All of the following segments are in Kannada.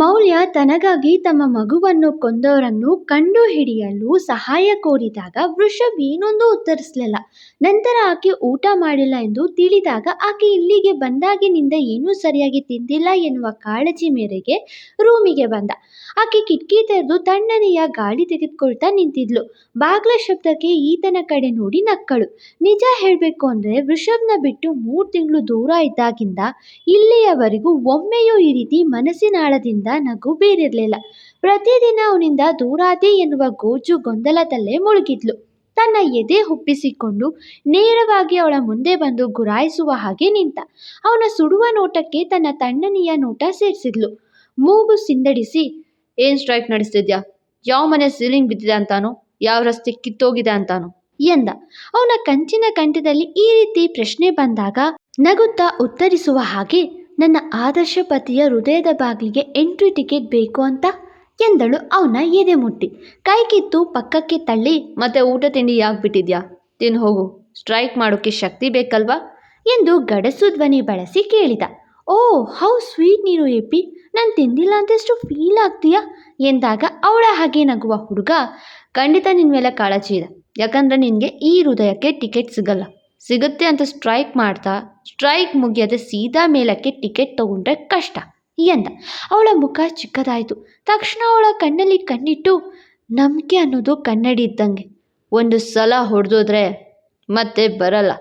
ಮೌಲ್ಯ ತನಗಾಗಿ ತಮ್ಮ ಮಗುವನ್ನು ಕೊಂದವರನ್ನು ಕಂಡು ಹಿಡಿಯಲು ಸಹಾಯ ಕೋರಿದಾಗ ವೃಷಭ್ ಏನೊಂದು ಉತ್ತರಿಸಲಿಲ್ಲ. ನಂತರ ಆಕೆ ಊಟ ಮಾಡಿಲ್ಲ ಎಂದು ತಿಳಿದಾಗ ಆಕೆ ಇಲ್ಲಿಗೆ ಬಂದಾಗಿನಿಂದ ಏನೂ ಸರಿಯಾಗಿ ತಿಂದಿಲ್ಲ ಎನ್ನುವ ಕಾಳಜಿ ಮೇರೆಗೆ ರೂಮಿಗೆ ಬಂದ. ಆಕೆ ಕಿಟಕಿ ತೆರೆದು ತಣ್ಣನೆಯ ಗಾಳಿ ತೆಗೆದುಕೊಳ್ತಾ ನಿಂತಿದ್ಲು. ಬಾಗ್ಲ ಶಬ್ದಕ್ಕೆ ಈತನ ಕಡೆ ನೋಡಿ ನಕ್ಕಳು. ನಿಜ ಹೇಳಬೇಕು ಅಂದರೆ ವೃಷಭ್ನ ಬಿಟ್ಟು ಮೂರು ತಿಂಗಳು ದೂರ ಇದ್ದಾಗಿಂದ ಇಲ್ಲಿಯವರೆಗೂ ಒಮ್ಮೆಯೂ ಈ ರೀತಿ ಮನಸ್ಸಿನಾಳದಿಂದ ನಗು ಬೀರಿರಲಿಲ್ಲ. ಪ್ರತಿದಿನ ಅವನಿಂದ ದೂರಾದೆ ಎನ್ನುವ ಗೋಜು ಗೊಂದಲದಲ್ಲೇ ಮುಳುಗಿದ್ಲು. ತನ್ನ ಎದೆ ಹುಪ್ಪಿಸಿಕೊಂಡು ನೇರವಾಗಿ ಅವಳ ಮುಂದೆ ಬಂದು ಗುರಾಯಿಸುವ ಹಾಗೆ ನಿಂತ. ಅವನ ಸುಡುವ ನೋಟಕ್ಕೆ ತನ್ನ ತಣ್ಣನೆಯ ನೋಟ ಸೇರಿಸಿದ್ಲು. ಮೂಗು ಸಿಂದಡಿಸಿ, ಏನ್ ಸ್ಟ್ರೈಕ್ ನಡೆಸ್ತಿದ್ಯಾ? ಯಾವ ಮನೆ ಸೀಲಿಂಗ್ ಬಿದ್ದಿದೆ ಅಂತಾನೋ? ಯಾವ ರಸ್ತೆ ಕಿತ್ತೋಗಿದೆ ಅಂತಾನೋ? ಎಂದ. ಅವನ ಕಂಚಿನ ಕಂಠದಲ್ಲಿ ಈ ರೀತಿ ಪ್ರಶ್ನೆ ಬಂದಾಗ ನಗುತ್ತಾ ಉತ್ತರಿಸುವ ಹಾಗೆ ನನ್ನ ಆದರ್ಶ ಪತಿಯ ಹೃದಯದ ಬಾಗಿಲಿಗೆ ಎಂಟ್ರಿ ಟಿಕೆಟ್ ಬೇಕು ಅಂತ? ಎಂದಳು ಅವನ ಎದೆ ಮುಟ್ಟಿ ಕೈ ಕಿತ್ತು ಪಕ್ಕಕ್ಕೆ ತಳ್ಳಿ, ಮತ್ತೆ ಊಟ ತಿಂಡಿ ಯಾಕೆ ಬಿಟ್ಟಿದ್ಯಾ ತಿನ್ ಹೋಗು, ಸ್ಟ್ರೈಕ್ ಮಾಡೋಕ್ಕೆ ಶಕ್ತಿ ಬೇಕಲ್ವಾ? ಎಂದು ಗಡಸು ಧ್ವನಿ ಬಳಸಿ ಕೇಳಿದ. ಓ, ಹೌ ಸ್ವೀಟ್ ನೀನು ಎಪ್ಪಿ, ನಾನು ತಿಂದಿಲ್ಲ ಅಂತಷ್ಟು ಫೀಲ್ ಆಗ್ತೀಯಾ? ಎಂದಾಗ ಅವಳ ಹಾಗೆ ನಗುವ ಹುಡುಗ, ಖಂಡಿತ ನಿನ್ನ ಮೇಲೆ ಕಾಳಜಿ ಇದೆ. ಯಾಕಂದ್ರೆ ನಿನಗೆ ಈ ಹೃದಯಕ್ಕೆ ಟಿಕೆಟ್ ಸಿಗಲ್ಲ. ಸಿಗುತ್ತೆ ಅಂತ ಸ್ಟ್ರೈಕ್ ಮಾಡ್ತಾ ಸ್ಟ್ರೈಕ್ ಮುಗಿಯದೆ ಸೀದಾ ಮೇಲಕ್ಕೆ ಟಿಕೆಟ್ ತಗೊಂಡ್ರೆ ಕಷ್ಟ, ಎಂದ. ಅವಳ ಮುಖ ಚಿಕ್ಕದಾಯಿತು. ತಕ್ಷಣ ಅವಳ ಕಣ್ಣಲ್ಲಿ ಕಣ್ಣಿಟ್ಟು, ನಂಬಿಕೆ ಅನ್ನೋದು ಕನ್ನಡಿ ಇದ್ದಂಗೆ. ಒಂದು ಸಲ ಹೊಡೆದೋದ್ರೆ ಮತ್ತೆ ಬರಲ್ಲ,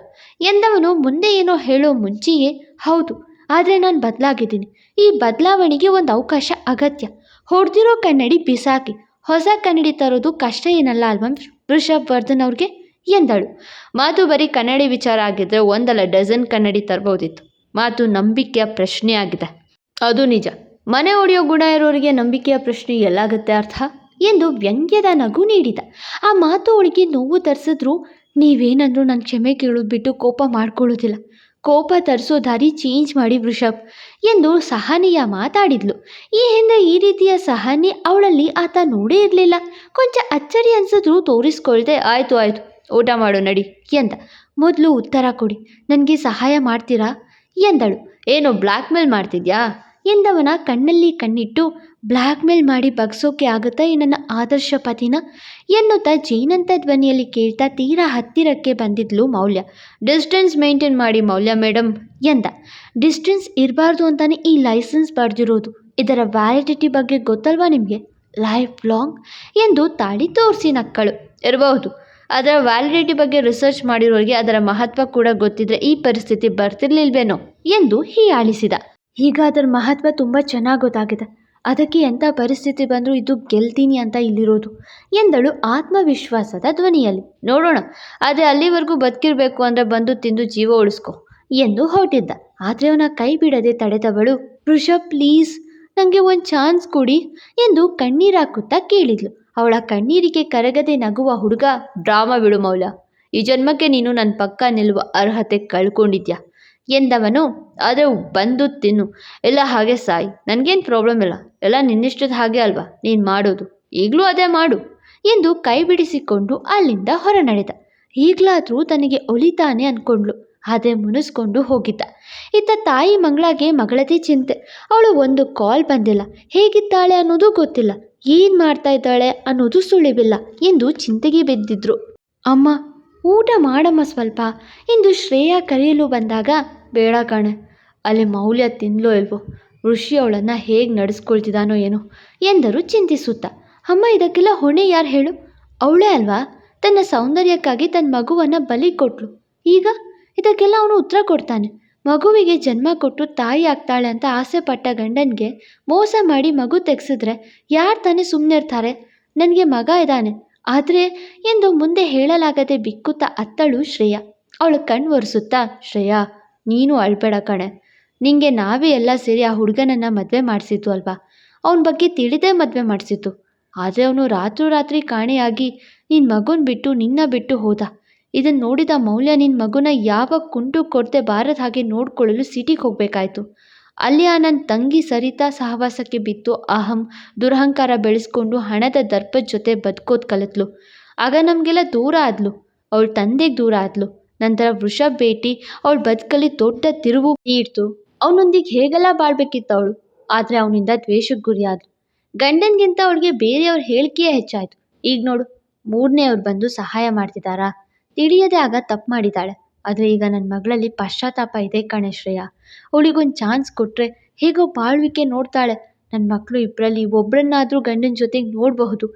ಎಂದವನು ಮುಂದೆ ಏನೋ ಹೇಳೋ ಮುಂಚೆಯೇ, ಹೌದು, ಆದರೆ ನಾನು ಬದಲಾಗಿದ್ದೀನಿ. ಈ ಬದಲಾವಣೆಗೆ ಒಂದು ಅವಕಾಶ ಅಗತ್ಯ. ಹೊಡೆದಿರೋ ಕನ್ನಡಿ ಬಿಸಾಕಿ, ಹೊಸ ಕನ್ನಡಿ ತರೋದು ಕಷ್ಟ ಏನಲ್ಲ ಅಲ್ವಾ ವೃಷಭ್ ವರ್ಧನ್ ಅವ್ರಿಗೆ? ಎಂದಳು. ಮಾತು ಬರೀ ಕನ್ನಡಿ ವಿಚಾರ ಆಗಿದ್ರೆ ಒಂದಲ್ಲ, ಡಜನ್ ಕನ್ನಡಿ ತರ್ಬೋದಿತ್ತು ಮಾತು ನಂಬಿಕೆಯ ಪ್ರಶ್ನೆ ಆಗಿದೆ. ಅದು ನಿಜ. ಮನೆ ಒಡೆಯೋ ಗುಣ ಇರೋರಿಗೆ ನಂಬಿಕೆಯ ಪ್ರಶ್ನೆ ಎಲ್ಲಾಗುತ್ತೆ ಅರ್ಥ? ಎಂದು ವ್ಯಂಗ್ಯದ ನಗು ನೀಡಿದ. ಆ ಮಾತು ಅವಳಿಗೆ ನೋವು ತರಿಸಿದ್ರು. ನೀವೇನಂದ್ರೂ ನನ್ನ ಕ್ಷಮೆ ಕೇಳೋದು ಬಿಟ್ಟು ಕೋಪ ಮಾಡ್ಕೊಳ್ಳೋದಿಲ್ಲ. ಕೋಪ ತರಿಸೋ ದಾರಿ ಚೇಂಜ್ ಮಾಡಿ ವೃಷಭ್ ಎಂದು ಸಹನೀಯ ಮಾತಾಡಿದ್ಲು. ಈ ಹಿಂದೆ ಈ ರೀತಿಯ ಸಹನಿ ಅವಳಲ್ಲಿ ಆತ ನೋಡೇ ಇರಲಿಲ್ಲ. ಕೊಂಚ ಅಚ್ಚರಿ ಅನ್ಸಿದ್ರು ತೋರಿಸ್ಕೊಳ್ದೆ ಆಯಿತು ಆಯಿತು. ಊಟ ಮಾಡು, ನಡಿ, ಎಂದ. ಮೊದಲು ಉತ್ತರ ಕೊಡಿ. ನನಗೆ ಸಹಾಯ ಮಾಡ್ತೀರಾ? ಎಂದಳು. ಏನು ಬ್ಲ್ಯಾಕ್ ಮೇಲ್ ಮಾಡ್ತಿದ್ಯಾ? ಎಂದವನ ಕಣ್ಣಲ್ಲಿ ಕಣ್ಣಿಟ್ಟು ಬ್ಲ್ಯಾಕ್ ಮೇಲ್ ಮಾಡಿ ಬಗ್ಸೋಕೆ ಆಗುತ್ತಾ ಈ ನನ್ನ ಆದರ್ಶ ಪತಿನ? ಎನ್ನುತ್ತಾ ಜೈನಂತ ಧ್ವನಿಯಲ್ಲಿ ಕೇಳ್ತಾ ತೀರಾ ಹತ್ತಿರಕ್ಕೆ ಬಂದಿದ್ಲು ಮೌಲ್ಯ. ಡಿಸ್ಟೆನ್ಸ್ ಮೇಂಟೈನ್ ಮಾಡಿ ಮೌಲ್ಯ ಮೇಡಮ್ ಎಂದ. ಡಿಸ್ಟೆನ್ಸ್ ಇರಬಾರ್ದು ಅಂತಾನೆ ಈ ಲೈಸೆನ್ಸ್ ಪಡೆದಿರೋದು ಇದರ ವ್ಯಾಲಿಡಿಟಿ ಬಗ್ಗೆ ಗೊತ್ತಲ್ವಾ ನಿಮಗೆ? Life long? ಎಂದು ತಾಳಿ ತೋರಿಸಿ ನಕ್ಕಳು. ಇರಬಹುದು. ಅದರ ವ್ಯಾಲಿಡಿಟಿ ಬಗ್ಗೆ ರಿಸರ್ಚ್ ಮಾಡಿರೋರಿಗೆ ಅದರ ಮಹತ್ವ ಕೂಡ ಗೊತ್ತಿದ್ರೆ ಈ ಪರಿಸ್ಥಿತಿ ಬರ್ತಿರ್ಲಿಲ್ವೇನೋ ಎಂದು ಹೀಯಾಳಿಸಿದ ಈಗ ಅದರ ಮಹತ್ವ ತುಂಬ ಚೆನ್ನಾಗಿ ಗೊತ್ತಾಗಿದೆ. ಅದಕ್ಕೆ ಎಂಥ ಪರಿಸ್ಥಿತಿ ಬಂದರೂ ಇದು ಗೆಲ್ತೀನಿ ಅಂತ ಇಲ್ಲಿರೋದು ಎಂದಳು ಆತ್ಮವಿಶ್ವಾಸದ ಧ್ವನಿಯಲ್ಲಿ. ನೋಡೋಣ ಆದರೆ ಅಲ್ಲಿವರೆಗೂ ಬದುಕಿರಬೇಕು ಅಂದರೆ ಬಂದು ತಿಂದು ಜೀವ ಉಳಿಸ್ಕೊ ಎಂದು ಹೊರಟಿದ್ದ. ಆದರೆ ಅವನ ಕೈ ಬಿಡದೆ ತಡೆದವಳು ವೃಷಭ್ ಪ್ಲೀಸ್ ನನಗೆ ಒಂದು ಚಾನ್ಸ್ ಕೊಡಿ ಎಂದು ಕಣ್ಣೀರಾಕುತ್ತಾ ಕೇಳಿದ್ಲು. ಅವಳ ಕಣ್ಣೀರಿಗೆ ಕರಗದೆ ನಗುವ ಹುಡುಗ ಡ್ರಾಮಾ ಬಿಡು ಮೌಲ. ಈ ಜನ್ಮಕ್ಕೆ ನೀನು ನನ್ನ ಪಕ್ಕ ನಿಲ್ಲುವ ಅರ್ಹತೆ ಕಳ್ಕೊಂಡಿದ್ಯಾ? ಎಂದವನು, ಆದರೆ ಬಂದು ತಿನ್ನು. ಎಲ್ಲ ಹಾಗೆ ಸಾಯಿ, ನನಗೇನು ಪ್ರಾಬ್ಲಮ್ ಇಲ್ಲ. ಎಲ್ಲ ನಿನ್ನಿಷ್ಟದ ಹಾಗೆ ಅಲ್ವಾ? ನೀನು ಮಾಡೋದು. ಈಗಲೂ ಅದೇ ಮಾಡು, ಎಂದು ಕೈ ಬಿಡಿಸಿಕೊಂಡು ಅಲ್ಲಿಂದ ಹೊರ ನಡೆದ ಈಗಲಾದರೂ ತನಗೆ ಒಲಿತಾನೆ ಅಂದ್ಕೊಂಡ್ಳು ಆದರೆ ಮುನಿಸ್ಕೊಂಡು ಹೋಗಿದ್ದ. ಇತ್ತ ತಾಯಿ ಮಂಗಳಾಗೆ ಮಗಳದೇ ಚಿಂತೆ. ಅವಳು ಒಂದು ಕಾಲ್ ಬಂದಿಲ್ಲ. ಹೇಗಿದ್ದಾಳೆ ಅನ್ನೋದು ಗೊತ್ತಿಲ್ಲ. ಏನು ಮಾಡ್ತಾ ಇದ್ದಾಳೆ ಅನ್ನೋದು ಸುಳಿವಿಲ್ಲ ಎಂದು ಚಿಂತೆಗೆ ಬಿದ್ದಿದ್ರು. ಅಮ್ಮ, ಊಟ ಮಾಡಮ್ಮ ಸ್ವಲ್ಪ ಎಂದು ಶ್ರೇಯಾ ಕರೆಯಲು ಬಂದಾಗ, ಬೇಡ ಕಣೆ, ಅಲ್ಲಿ ಮೌಲ್ಯ ತಿನ್ಲೋ ಇಲ್ವೋ, ಋಷಿ ಅವಳನ್ನು ಹೇಗೆ ನಡೆಸ್ಕೊಳ್ತಿದ್ದಾನೋ ಏನೋ ಎಂದರು ಚಿಂತಿಸುತ್ತಾ. ಅಮ್ಮ, ಇದಕ್ಕೆಲ್ಲ ಹೊಣೆ ಯಾರು ಹೇಳು? ಅವಳೇ ಅಲ್ವಾ? ತನ್ನ ಸೌಂದರ್ಯಕ್ಕಾಗಿ ತನ್ನ ಮಗುವನ್ನು ಬಲಿ ಕೊಟ್ಲು. ಈಗ? ಇದಕ್ಕೆಲ್ಲ ಅವನು ಉತ್ತರ ಕೊಡ್ತಾನೆ. ಮಗುವಿಗೆ ಜನ್ಮ ಕೊಟ್ಟು ತಾಯಿ ಆಗ್ತಾಳೆ ಅಂತ ಆಸೆ ಪಟ್ಟ ಗಂಡನಿಗೆ ಮೋಸ ಮಾಡಿ ಮಗು ತೆಗೆಸಿದ್ರೆ ಯಾರು ತಾನೇ ಸುಮ್ಮನೆ ಇರ್ತಾರೆ ನನಗೆ ಮಗ ಇದ್ದಾನೆ. ಆದರೆ ಎಂದು ಮುಂದೆ ಹೇಳಲಾಗದೆ ಬಿಕ್ಕುತ್ತಾ ಅತ್ತಳು ಶ್ರೇಯಾ. ಅವಳು ಕಣ್ಣು ಒರೆಸುತ್ತಾ, ಶ್ರೇಯಾ, ನೀನು ಅಳ್ಬೇಡ ಕಣೆ. ನಿಂಗೆ ನಾವೇ ಎಲ್ಲ ಸೇರಿ ಆ ಹುಡುಗನನ್ನು ಮದುವೆ ಮಾಡಿಸಿದ್ದು ಅಲ್ವಾ? ಅವನ ಬಗ್ಗೆ ತಿಳಿದೇ ಮದುವೆ ಮಾಡಿಸಿದ್ದು. ಆದರೆ ಅವನು ರಾತ್ರೋರಾತ್ರಿ ಕಾಣೆಯಾಗಿ ನಿನ್ನ ಮಗುನ ಬಿಟ್ಟು ನಿನ್ನ ಬಿಟ್ಟು ಹೋದ. ಇದನ್ನು ನೋಡಿದ ಮೌಲ್ಯ ನಿನ್ನ ಮಗುನ ಯಾವ ಕುಂಟು ಕೊಡದೆ ಬಾರದ ಹಾಗೆ ನೋಡಿಕೊಳ್ಳಲು ಸಿಟಿಗೆ ಹೋಗಬೇಕಾಯ್ತು. ಅಲ್ಲಿ ಆ ನನ್ನ ತಂಗಿ ಸರಿತಾ ಸಹವಾಸಕ್ಕೆ ಬಿತ್ತು. ಅಹಂ, ದುರಹಂಕಾರ ಬೆಳೆಸ್ಕೊಂಡು ಹಣದ ದರ್ಪದ ಜೊತೆ ಬದುಕೋದ್ ಕಲಿತ್ಲು. ಆಗ ನಮಗೆಲ್ಲ ದೂರ ಆದ್ಲು. ಅವಳ ತಂದೆಗೆ ದೂರ ಆದ್ಲು. ನಂತರ ವೃಷಭ್ ಭೇಟಿ, ಅವಳ ಬದುಕಲ್ಲಿ ದೊಡ್ಡ ತಿರುವು ನೀಡ್ತು. ಅವನೊಂದಿಗೆ ಹೇಗೆಲ್ಲ ಬಾಳ್ಬೇಕಿತ್ತು ಅವಳು? ಆದರೆ ಅವನಿಂದ ದ್ವೇಷಕ್ಕೆ ಗುರಿಯಾದ್ಲು ಗಂಡನಿಗಿಂತ ಅವಳಿಗೆ ಬೇರೆಯವ್ರ ಹೇಳಿಕೆಯೇ ಹೆಚ್ಚಾಯಿತು. ಈಗ ನೋಡು ಮೂರನೇ ಅವ್ರು ಬಂದು ಸಹಾಯ ಮಾಡ್ತಿದ್ದಾರಾ ತಿಳಿಯದೆ ಆಗ ತಪ್ಪು ಮಾಡಿದ್ದಾಳೆ. ಆದರೆ ಈಗ ನನ್ನ ಮಗಳಲ್ಲಿ ಪಶ್ಚಾತ್ತಾಪ ಇದೆ ಕಣೆ ಶ್ರೇಯ. ಅವಳಿಗೊಂದು ಚಾನ್ಸ್ ಕೊಟ್ಟರೆ ಹೇಗೋ ಬಾಳ್ವಿಕೆ ನೋಡ್ತಾಳೆ. ನನ್ನ ಮಕ್ಕಳು ಇಬ್ಬರಲ್ಲಿ ಒಬ್ಬರನ್ನಾದರೂ ಗಂಡನ ಜೊತೆಗೆ ನೋಡಬಹುದು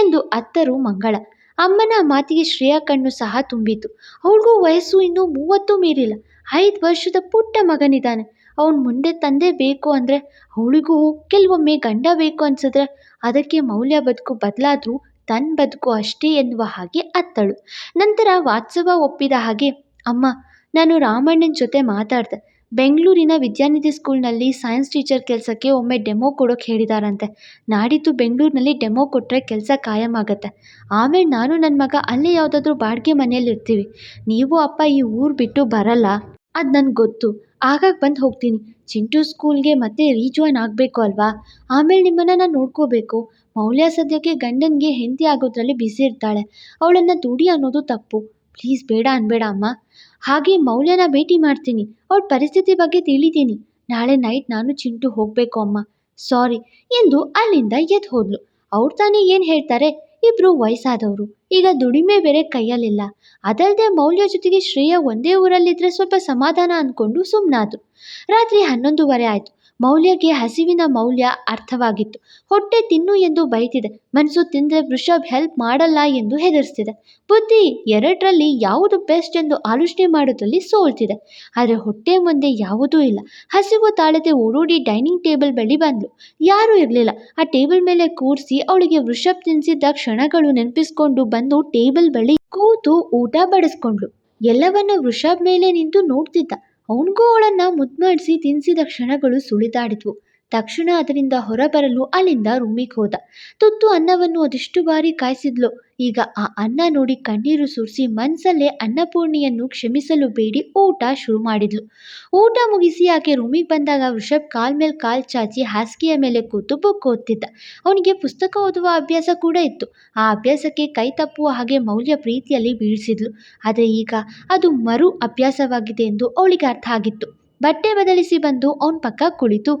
ಎಂದು ಅತ್ತರು ಮಂಗಳ. ಅಮ್ಮನ ಮಾತಿಗೆ ಶ್ರೇಯಾ ಕಣ್ಣು ಸಹ ತುಂಬಿತು ಅವಳಿಗೂ ವಯಸ್ಸು ಇನ್ನೂ ಮೂವತ್ತು ಮೀರಿಲ್ಲ. ಐದು ವರ್ಷದ ಪುಟ್ಟ ಮಗನಿದ್ದಾನೆ. ಅವನ ಮುಂದೆ ತಂದೆ ಬೇಕು ಅಂದರೆ ಅವಳಿಗೂ ಕೆಲವೊಮ್ಮೆ ಗಂಡ ಬೇಕು ಅನ್ಸಿದ್ರೆ ಅದಕ್ಕೆ ಮೌಲ್ಯ ಬದುಕು ಬದಲಾದರೂ ತನ್ನ ಬದುಕು ಅಷ್ಟೇ ಎನ್ನುವ ಹಾಗೆ ಅತ್ತಳು. ನಂತರ ವಾತ್ಸವ ಒಪ್ಪಿದ ಹಾಗೆ, ಅಮ್ಮ, ನಾನು ರಾಮಣ್ಣನ ಜೊತೆ ಮಾತಾಡ್ದೆ. ಬೆಂಗಳೂರಿನ ವಿದ್ಯಾನಿಧಿ ಸ್ಕೂಲ್ನಲ್ಲಿ ಸೈನ್ಸ್ ಟೀಚರ್ ಕೆಲಸಕ್ಕೆ ಒಮ್ಮೆ ಡೆಮೋ ಕೊಡೋಕೆ ಹೇಳಿದಾರಂತೆ. ನಾಡಿದ್ದು ಬೆಂಗಳೂರಿನಲ್ಲಿ ಡೆಮೋ ಕೊಟ್ಟರೆ ಕೆಲಸ ಕಾಯಂ ಆಗುತ್ತೆ ಆಮೇಲೆ ನಾನು ನನ್ನ ಮಗ ಅಲ್ಲೇ ಯಾವುದಾದ್ರೂ ಬಾಡಿಗೆ ಮನೆಯಲ್ಲಿ ಇರ್ತೀವಿ ನೀವು ಅಪ್ಪ ಈ ಊರು ಬಿಟ್ಟು ಬರಲ್ಲ. ಅದು ನನಗೆ ಗೊತ್ತು. ಆಗಾಗ ಬಂದು ಹೋಗ್ತೀನಿ. ಚಿಂಟು ಸ್ಕೂಲ್ಗೆ ಮತ್ತೆ ರೀಜಾಯ್ನ್ ಆಗಬೇಕು ಅಲ್ವಾ? ಆಮೇಲೆ ನಿಮ್ಮನ್ನು ನಾನು ನೋಡ್ಕೋಬೇಕು. ಮೌಲ್ಯ ಸದ್ಯಕ್ಕೆ ಗಂಡನಿಗೆ ಹೆಂಡತಿ ಆಗೋದ್ರಲ್ಲಿ ಬ್ಯುಸಿ ಇರ್ತಾಳೆ. ಅವಳನ್ನು ದುಡಿ ಅನ್ನೋದು ತಪ್ಪು. ಪ್ಲೀಸ್ ಬೇಡ ಅನ್ಬೇಡ ಅಮ್ಮ. ಹಾಗೆ ಮೌಲ್ಯನ ಭೇಟಿ ಮಾಡ್ತೀನಿ. ಅವಳ ಪರಿಸ್ಥಿತಿ ಬಗ್ಗೆ ತಿಳಿತೀನಿ. ನಾಳೆ ನೈಟ್ ನಾನು ಚಿಂಟು ಹೋಗಬೇಕು ಅಮ್ಮ. ಸಾರಿ. ಎಂದು ಅಲ್ಲಿಂದ ಎದ್ದು ಹೋದ್ಲು. ಅವ್ರು ತಾನೇ ಏನು ಹೇಳ್ತಾರೆ? ಇಬ್ಬರು ವಯಸ್ಸಾದವರು. ಈಗ ದುಡಿಮೆ ಬೇರೆ ಕೈಯಲ್ಲಿಲ್ಲ. ಅದಲ್ಲದೆ ಮೌಲ್ಯ ಜೊತೆಗೆ ಶ್ರೇಯ ಒಂದೇ ಊರಲ್ಲಿದ್ದರೆ ಸ್ವಲ್ಪ ಸಮಾಧಾನ ಅಂದ್ಕೊಂಡು ಸುಮ್ಮನಾದ್ರು ರಾತ್ರಿ ಹನ್ನೊಂದುವರೆ ಆಯಿತು. ಮೌಲ್ಯಗೆ ಹಸಿವಿನ ಮೌಲ್ಯ ಅರ್ಥವಾಗಿತ್ತು. ಹೊಟ್ಟೆ ತಿನ್ನು ಎಂದು ಬೈತಿದೆ. ಮನಸ್ಸು ತಿಂದರೆ ವೃಷಭ್ ಹೆಲ್ಪ್ ಮಾಡಲ್ಲ ಎಂದು ಹೆದರಿಸ್ತಿದೆ. ಬುದ್ಧಿ ಎರಡರಲ್ಲಿ ಯಾವುದು ಬೆಸ್ಟ್ ಎಂದು ಆಲೋಚನೆ ಮಾಡೋದ್ರಲ್ಲಿ ಸೋಲ್ತಿದೆ. ಆದರೆ ಹೊಟ್ಟೆ ಮುಂದೆ ಯಾವುದೂ ಇಲ್ಲ. ಹಸಿವು ತಾಳದೆ ಓಡೋಡಿ ಡೈನಿಂಗ್ ಟೇಬಲ್ ಬಳಿ ಬಂದ್ಲು. ಯಾರೂ ಇರಲಿಲ್ಲ. ಆ ಟೇಬಲ್ ಮೇಲೆ ಕೂರಿಸಿ ಅವಳಿಗೆ ವೃಷಭ್ ತಿನ್ನಿಸಿದ್ದ ಕ್ಷಣಗಳು ನೆನಪಿಸ್ಕೊಂಡು ಬಂದು ಟೇಬಲ್ ಬಳಿ ಕೂತು ಊಟ ಬಡಿಸ್ಕೊಂಡ್ಳು. ಎಲ್ಲವನ್ನು ವೃಷಭ್ ಮೇಲೆ ನಿಂತು ನೋಡ್ತಿದ್ದ. ಅವನಿಗೂ ಅವಳನ್ನ ಮುದ್ಮಾಡಿಸಿ ತಿನ್ನಿಸಿದ ಕ್ಷಣಗಳು ಸುಳಿದಾಡಿದ್ವು. ತಕ್ಷಣ ಅದರಿಂದ ಹೊರಬರಲು ಅಲ್ಲಿಂದ ರೂಮಿಗೆ ಹೋದ. ತುತ್ತು ಅನ್ನವನ್ನು ಅದೆಷ್ಟು ಬಾರಿ ಕಾಯಿಸಿದ್ಲು. ಈಗ ಆ ಅನ್ನ ನೋಡಿ ಕಣ್ಣೀರು ಸುರಿಸಿ ಮನಸ್ಸಲ್ಲೇ ಅನ್ನಪೂರ್ಣಿಯನ್ನು ಕ್ಷಮಿಸಲು ಬೇಡಿ ಊಟ ಶುರು ಮಾಡಿದ್ಲು. ಊಟ ಮುಗಿಸಿ ಆಕೆ ರೂಮಿಗೆ ಬಂದಾಗ ವೃಷಭ್ ಕಾಲ್ ಮೇಲೆ ಕಾಲ್ ಚಾಚಿ ಹಾಸಿಗೆಯ ಮೇಲೆ ಕೂತು ಬುಕ್ ಓದ್ತಿದ್ದ. ಅವನಿಗೆ ಪುಸ್ತಕ ಓದುವ ಅಭ್ಯಾಸ ಕೂಡ ಇತ್ತು. ಆ ಅಭ್ಯಾಸಕ್ಕೆ ಕೈ ತಪ್ಪುವ ಹಾಗೆ ಮೌಲ್ಯ ಪ್ರೀತಿಯಲ್ಲಿ ಬೀಳಿಸಿದ್ಲು. ಆದರೆ ಈಗ ಅದು ಮರು ಅಭ್ಯಾಸವಾಗಿದೆ ಎಂದು ಅವಳಿಗೆ ಅರ್ಥ ಆಗಿತ್ತು. ಬಟ್ಟೆ ಬದಲಿಸಿ ಬಂದು ಅವನ ಪಕ್ಕ ಕುಳಿತು.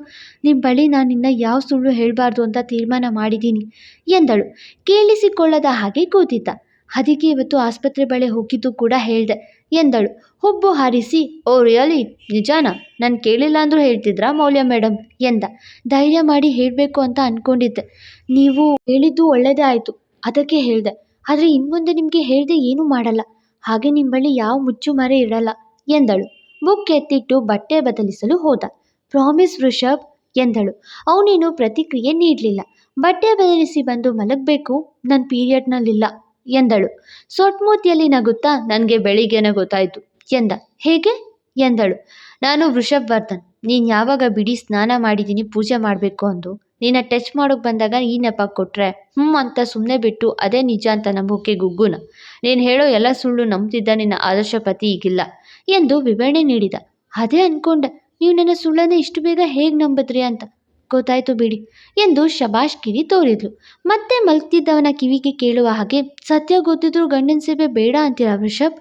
ನಿಮ್ಮ ಬಳಿ ನಾನು ನಿನ್ನ ಯಾವ ಸುಳ್ಳು ಹೇಳಬಾರ್ದು ಅಂತ ತೀರ್ಮಾನ ಮಾಡಿದ್ದೀನಿ ಎಂದಳು. ಕೇಳಿಸಿಕೊಳ್ಳದ ಹಾಗೆ ಕೂತಿದ್ದ. ಅದಕ್ಕೆ ಇವತ್ತು ಆಸ್ಪತ್ರೆ ಬಳಿ ಹೋಗಿದ್ದು ಕೂಡ ಹೇಳಿದೆ ಎಂದಳು. ಹುಬ್ಬು ಹಾರಿಸಿ, ಓ ರಿಯಲಿ, ನಿಜಾನಾ? ನಾನು ಕೇಳಿಲ್ಲ ಅಂದರೂ ಹೇಳ್ತಿದ್ರಾ ಮೌಲ್ಯ ಮೇಡಮ್ ಎಂದ. ಧೈರ್ಯ ಮಾಡಿ ಹೇಳಬೇಕು ಅಂತ ಅಂದ್ಕೊಂಡಿದ್ದೆ ನೀವು ಹೇಳಿದ್ದು ಒಳ್ಳೆಯದೇ ಆಯಿತು, ಅದಕ್ಕೆ ಹೇಳಿದೆ. ಆದರೆ ಇನ್ಮುಂದೆ ನಿಮಗೆ ಹೇಳಿದೆ ಏನೂ ಮಾಡಲ್ಲ. ಹಾಗೆ ನಿಮ್ಮ ಬಳಿ ಯಾವ ಮುಚ್ಚುಮರೆ ಇರಲ್ಲ ಎಂದಳು. ಬುಕ್ ಎತ್ತಿಟ್ಟು ಬಟ್ಟೆ ಬದಲಿಸಲು ಹೋದ. ಪ್ರಾಮಿಸ್ ವೃಷಭ್ ಎಂದಳು. ಅವನೇನು ಪ್ರತಿಕ್ರಿಯೆ ನೀಡಲಿಲ್ಲ. ಬಟ್ಟೆ ಬದಲಿಸಿ ಬಂದು ಮಲಗಬೇಕು. ನನ್ನ ಪೀರಿಯಡ್ನಲ್ಲಿಲ್ಲ, ಎಂದಳು. ಸೊಟ್ಮೂತಿಯಲ್ಲಿ ನಗುತ್ತಾ, ನನಗೆ ಬೆಳಿಗ್ಗೆನೇ ಗೊತ್ತಾಯಿತು ಎಂದ. ಹೇಗೆ? ಎಂದಳು. ನಾನು ವೃಷಭ್ ವರ್ಧನ್ ನೀನು ಯಾವಾಗ ಬಿಡಿ ಸ್ನಾನ ಮಾಡಿದ್ದೀನಿ ಪೂಜೆ ಮಾಡಬೇಕು ಅಂದು. ನಿನ್ನ ಟಚ್ ಮಾಡೋಕ್ಕೆ ಬಂದಾಗ ಈ ನೆಪ ಕೊಟ್ಟರೆ ಹ್ಞೂ ಅಂತ ಸುಮ್ಮನೆ ಬಿಟ್ಟು ಅದೇ ನಿಜ ಅಂತ ನಂಬೋಕೆ ಗುಗ್ಗುನ. ನೀನು ಹೇಳೋ ಎಲ್ಲ ಸುಳ್ಳು ನಂಬ್ತಿದ್ದ ನಿನ್ನ ಆದರ್ಶ ಪತಿ ಈಗಿಲ್ಲ. ಎಂದು ವಿವರಣೆ ನೀಡಿದ. ಅದೇ ಅನ್ಕೊಂಡೆ, ನೀವು ನನ್ನ ಸುಳ್ಳನ್ನು ಇಷ್ಟು ಬೇಗ ಹೇಗೆ ನಂಬಿದ್ರಿ ಅಂತ? ಗೊತ್ತಾಯ್ತು ಬಿಡಿ, ಎಂದು ಶಬಾಷ್ ಕಿವಿ ತೋರಿದ್ಲು. ಮತ್ತೆ ಮಲ್ತಿದ್ದವನ ಕಿವಿಗೆ ಕೇಳುವ ಹಾಗೆ, ಸತ್ಯ ಗೊತ್ತಿದ್ರು ಗಂಡನ ಸೇವೆ ಬೇಡ ಅಂತೀರಾ ವೃಷಭ್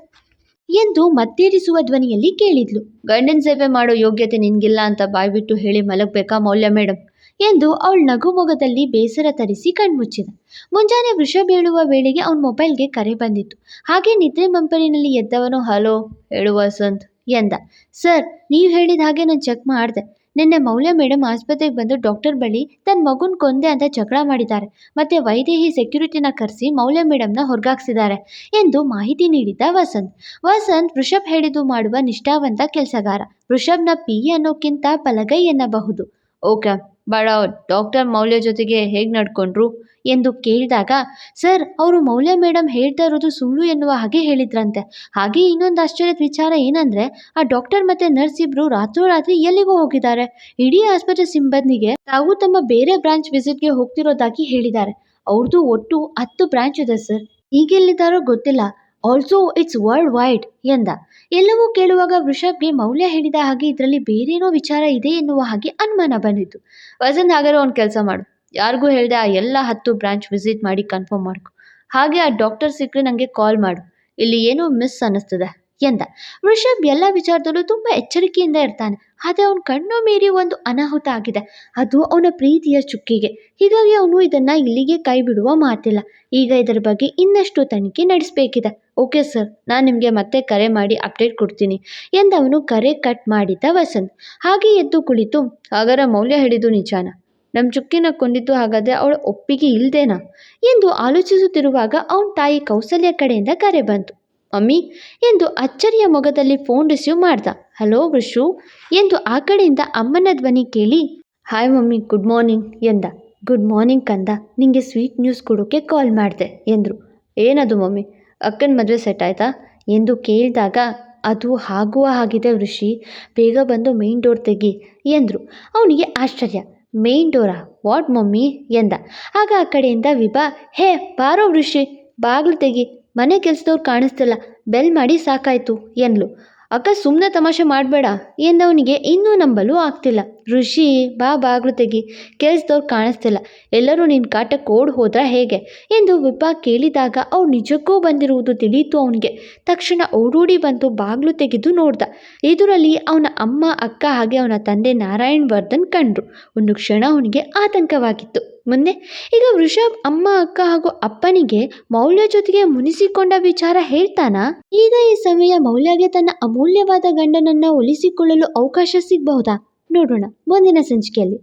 ಎಂದು ಮತ್ತೇರಿಸುವ ಧ್ವನಿಯಲ್ಲಿ ಕೇಳಿದ್ಲು. ಗಂಡನ ಸೇವೆ ಮಾಡೋ ಯೋಗ್ಯತೆ ನಿನ್ಗಿಲ್ಲ ಅಂತ ಬಾಯ್ಬಿಟ್ಟು ಹೇಳಿ ಮಲಗಬೇಕಾ ಮೌಲ್ಯ ಮೇಡಮ್ ಎಂದು ಅವಳ ನಗುಮೊಗದಲ್ಲಿ ಬೇಸರ ತರಿಸಿ ಕಣ್ಮುಚ್ಚಿದ. ಮುಂಜಾನೆ ವೃಷಭ್ ಹೇಳುವ ವೇಳೆಗೆ ಅವನ ಮೊಬೈಲ್ಗೆ ಕರೆ ಬಂದಿತ್ತು. ಹಾಗೆ ನಿದ್ರೆ ಮಂಪರಿನಲ್ಲಿ ಎದ್ದವನು, ಹಲೋ, ಹೇಳು ವಸಂತ್, ಎಂದ. ಸರ್, ನೀವು ಹೇಳಿದ ಹಾಗೆ ನಾನು ಚೆಕ್ ಮಾಡಿದೆ. ನಿನ್ನೆ ಮೌಲ್ಯ ಮೇಡಮ್ ಆಸ್ಪತ್ರೆಗೆ ಬಂದು ಡಾಕ್ಟರ್ ಬಳಿ ತನ್ನ ಮಗುನ ಕೊಂದೆ ಅಂತ ಜಗಳ ಮಾಡಿದ್ದಾರೆ. ಮತ್ತೆ ವೈದೇಹಿ ಸೆಕ್ಯೂರಿಟಿನ ಕರೆಸಿ ಮೌಲ್ಯ ಮೇಡಮ್ನ ಹೊರಗಾಕ್ಸಿದ್ದಾರೆ, ಎಂದು ಮಾಹಿತಿ ನೀಡಿದ್ದ ವಸಂತ್. ವಸಂತ್ ವೃಷಭ್ ಹೇಳಿದು ಮಾಡುವ ನಿಷ್ಠಾವಂತ ಕೆಲಸಗಾರ. ವೃಷಭ್ನ ಪಿ ಅನ್ನೋಕ್ಕಿಂತ ಬಲಗೈ ಎನ್ನಬಹುದು. ಓಕೆ. ಬೇಡ ಡಾಕ್ಟರ್ ಮೌಲ್ಯ ಜೊತೆಗೆ ಹೇಗೆ ನಡ್ಕೊಂಡ್ರು? ಎಂದು ಕೇಳಿದಾಗ, ಸರ್, ಅವರು ಮೌಲ್ಯ ಮೇಡಮ್ ಹೇಳ್ತಾ ಇರೋದು ಸುಳ್ಳು ಎನ್ನುವ ಹಾಗೆ ಹೇಳಿದ್ರಂತೆ. ಹಾಗೆ ಇನ್ನೊಂದು ಆಶ್ಚರ್ಯದ ವಿಚಾರ ಏನಂದ್ರೆ, ಆ ಡಾಕ್ಟರ್ ಮತ್ತೆ ನರ್ಸ್ ಇಬ್ರು ರಾತ್ರೋರಾತ್ರಿ ಎಲ್ಲಿಗೂ ಹೋಗಿದ್ದಾರೆ. ಇಡೀ ಆಸ್ಪತ್ರೆ ಸಿಬ್ಬಂದಿಗೆ ತಾವು ತಮ್ಮ ಬೇರೆ ಬ್ರಾಂಚ್ ವಿಸಿಟ್ಗೆ ಹೋಗ್ತಿರೋದಾಗಿ ಹೇಳಿದ್ದಾರೆ. ಅವ್ರದ್ದು ಒಟ್ಟು ಹತ್ತು ಬ್ರಾಂಚ್ ಇದೆ ಸರ್. ಈಗೆಲ್ಲಿದ್ದಾರೋ ಗೊತ್ತಿಲ್ಲ. ಆಲ್ಸೋ ಇಟ್ಸ್ ವರ್ಲ್ಡ್ ವೈಡ್ ಎಂದ. ಎಲ್ಲವೂ ಕೇಳುವಾಗ ವೃಷಭ್ಗೆ ಮೌಲ್ಯ ಹೇಳಿದ ಹಾಗೆ ಇದರಲ್ಲಿ ಬೇರೇನೋ ವಿಚಾರ ಇದೆ ಎನ್ನುವ ಹಾಗೆ ಅನುಮಾನ ಬಂದಿತ್ತು. ವಸಂತ್ ಹಾಗಾದ್ರೆ ಒಂದು ಕೆಲಸ ಮಾಡು. ಯಾರಿಗೂ ಹೇಳಿದೆ ಆ ಎಲ್ಲ ಹತ್ತು ಬ್ರಾಂಚ್ ವಿಸಿಟ್ ಮಾಡಿ ಕನ್ಫರ್ಮ್ ಮಾಡ್ಕೊ. ಹಾಗೆ ಆ ಡಾಕ್ಟರ್ ಸಿಕ್ಕರೆ ನನಗೆ ಕಾಲ್ ಮಾಡು. ಇಲ್ಲಿ ಏನೋ ಮಿಸ್ ಅನ್ನಿಸ್ತದೆ. ಎಂದ. ವೃಷಭ್ ಎಲ್ಲ ವಿಚಾರದಲ್ಲೂ ತುಂಬ ಎಚ್ಚರಿಕೆಯಿಂದ ಇರ್ತಾನೆ. ಆದರೆ ಅವನ ಕಣ್ಣು ಮೀರಿ ಒಂದು ಅನಾಹುತ ಆಗಿದೆ. ಅದು ಅವನ ಪ್ರೀತಿಯ ಚುಕ್ಕಿಗೆ. ಹೀಗಾಗಿ ಅವನು ಇದನ್ನು ಇಲ್ಲಿಗೆ ಕೈ ಬಿಡುವ ಮಾತಿಲ್ಲ. ಈಗ ಇದರ ಬಗ್ಗೆ ಇನ್ನಷ್ಟು ತನಿಖೆ ನಡೆಸಬೇಕಿದೆ. ಓಕೆ ಸರ್, ನಾನು ನಿಮಗೆ ಮತ್ತೆ ಕರೆ ಮಾಡಿ ಅಪ್ಡೇಟ್ ಕೊಡ್ತೀನಿ ಎಂದವನು ಕರೆ ಕಟ್ ಮಾಡಿದ್ದ ವಸಂತ್. ಹಾಗೆ ಎದ್ದು ಕುಳಿತು ಅದರ ಮೌಲ್ಯ ಹಿಡಿದು ನಿಜಾನ? ನಮ್ಮ ಚುಕ್ಕಿನ ಕೊಂದಿದ್ದು ಹಾಗಾದರೆ ಅವಳ ಒಪ್ಪಿಗೆ ಇಲ್ದೇನಾ? ಎಂದು ಆಲೋಚಿಸುತ್ತಿರುವಾಗ ಅವನ ತಾಯಿ ಕೌಸಲ್ಯ ಕಡೆಯಿಂದ ಕರೆ ಬಂತು. ಮಮ್ಮಿ ಎಂದು ಅಚ್ಚರಿಯ ಮೊಗದಲ್ಲಿ ಫೋನ್ ರಿಸೀವ್ ಮಾಡ್ದ. ಹಲೋ ವೃಷು ಎಂದು ಆ ಕಡೆಯಿಂದ ಅಮ್ಮನ ಧ್ವನಿ ಕೇಳಿ ಹಾಯ್ ಮಮ್ಮಿ ಗುಡ್ ಮಾರ್ನಿಂಗ್ ಎಂದ. ಗುಡ್ ಮಾರ್ನಿಂಗ್ ಕಂದ ನಿಮಗೆ ಸ್ವೀಟ್ ನ್ಯೂಸ್ ಕೊಡೋಕ್ಕೆ ಕಾಲ್ ಮಾಡಿದೆ ಎಂದರು. ಏನದು ಮಮ್ಮಿ, ಅಕ್ಕನ ಮದುವೆ ಸೆಟ್ ಆಯ್ತಾ? ಎಂದು ಕೇಳಿದಾಗ, ಅದು ಆಗುವ ಹಾಗಿದೆ ಋಷಿ ಬೇಗ ಬಂದು ಮೇನ್ ಡೋರ್ ತೆಗಿ ಎಂದರು. ಅವನಿಗೆ ಆಶ್ಚರ್ಯ. ಮೇನ್ ಡೋರಾ ವಾಟ್ ಮಮ್ಮಿ? ಎಂದ. ಆಗ ಆ ಕಡೆಯಿಂದ ವಿಭಾ, ಹೇ, ಬಾರೋ ಋಷಿ ಬಾಗಿಲು ತೆಗಿ ಮನೆ ಕೆಲಸದವ್ರು ಕಾಣಿಸ್ತಿಲ್ಲ. ಬೆಲ್ ಮಾಡಿ ಸಾಕಾಯ್ತು ಎನ್ಲು. ಅಕ್ಕ ಸುಮ್ಮನೆ ತಮಾಷೆ ಮಾಡಬೇಡ. ಎಂದವನಿಗೆ ಇನ್ನೂ ನಂಬಲು ಆಗ್ತಿಲ್ಲ. ಋಷಿ, ಬಾ ಬಾಗ್ಲು ತೆಗಿ. ಕೆಲಸದವ್ರು ಕಾಣಿಸ್ತಿಲ್ಲ. ಎಲ್ಲರೂ ನಿನ್ನ ಕಾಟಕ್ಕೆ ಓಡ್ ಹೋದ್ರ ಹೇಗೆ? ಎಂದು ವಿಭಾ ಕೇಳಿದಾಗ ಅವ್ರು ನಿಜಕ್ಕೂ ಬಂದಿರುವುದು ತಿಳಿಯಿತು ಅವನಿಗೆ. ತಕ್ಷಣ ಓಡೋಡಿ ಬಂದು ಬಾಗ್ಲು ತೆಗೆದು ನೋಡ್ದ. ಇದರಲ್ಲಿ ಅವನ ಅಮ್ಮ, ಅಕ್ಕ ಹಾಗೆ ಅವನ ತಂದೆ ನಾರಾಯಣ್ ವರ್ಧನ್ ಕಂಡ್ರು. ಒಂದು ಕ್ಷಣ ಅವನಿಗೆ ಆತಂಕವಾಗಿತ್ತು. ಮುಂದೆ, ಈಗ ವೃಷಭ್ ಅಮ್ಮ, ಅಕ್ಕ ಹಾಗೂ ಅಪ್ಪನಿಗೆ ಮೌಲ್ಯ ಜೊತೆಗೆ ಮುನಿಸಿಕೊಂಡ ವಿಚಾರ ಹೇಳ್ತಾನಾ? ಈಗ ಈ ಸಮಯ ಮೌಲ್ಯಗೆ ತನ್ನ ಅಮೂಲ್ಯವಾದ ಗಂಡನನ್ನ ಒಲಿಸಿಕೊಳ್ಳಲು ಅವಕಾಶ ಸಿಗಬಹುದಾ? ನೋಡೋಣ ಮುಂದಿನ ಸಂಚಿಕೆಯಲ್ಲಿ.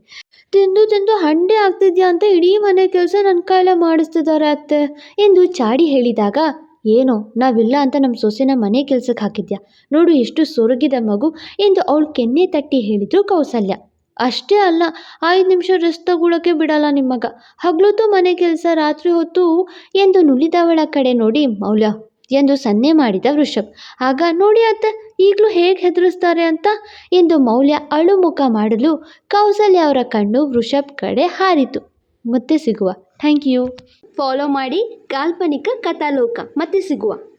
ತಿಂದು ತಿಂದು ಹಂಡೆ ಆಗ್ತಿದ್ಯಾ ಅಂತ ಇಡೀ ಮನೆ ಕೆಲಸ ನನ್ನ ಕೈಲೇ ಮಾಡಿಸ್ತಿದಾರೆ ಅತ್ತೆ ಎಂದು ಚಾಡಿ ಹೇಳಿದಾಗ, ಏನೋ, ನಾವಿಲ್ಲ ಅಂತ ನಮ್ಮ ಸೊಸೆನ ಮನೆ ಕೆಲಸಕ್ಕೆ ಹಾಕಿದ್ಯಾ? ನೋಡು ಎಷ್ಟು ಸೊರಗಿದ ಮಗು ಎಂದು ಅವಳು ಕೆನ್ನೆ ತಟ್ಟಿ ಹೇಳಿದ್ರು ಕೌಸಲ್ಯ. ಅಷ್ಟೇ ಅಲ್ಲ, ಐದು ನಿಮಿಷ ರೆಸ್ಟ್ ತಗೊಳ್ಳೋಕೆ ಬಿಡಲ್ಲ ನಿಮ್ಮಗ. ಹಗಲೊತ್ತು ಮನೆ ಕೆಲಸ ರಾತ್ರಿ ಹೊತ್ತು ಎಂದು ನುಲಿದವಳ ಕಡೆ ನೋಡಿ ಮೌಲ್ಯ ಎಂದು ಸನ್ನೆ ಮಾಡಿದ ವೃಷಭ್. ಆಗ, ನೋಡಿ ಅತ್ತ, ಈಗಲೂ ಹೇಗೆ ಹೆದರಿಸ್ತಾರೆ ಅಂತ? ಎಂದು ಮೌಲ್ಯ ಅಳುಮುಖ ಮಾಡಲು ಕೌಸಲ್ಯ ಅವರ ಕಣ್ಣು ವೃಷಭ್ ಕಡೆ ಹಾರಿತು. ಮತ್ತೆ ಸಿಗುವ. Thank you. ಫಾಲೋ ಮಾಡಿ ಕಾಲ್ಪನಿಕ ಕಥಾಲೋಕ. ಮತ್ತೆ ಸಿಗುವ.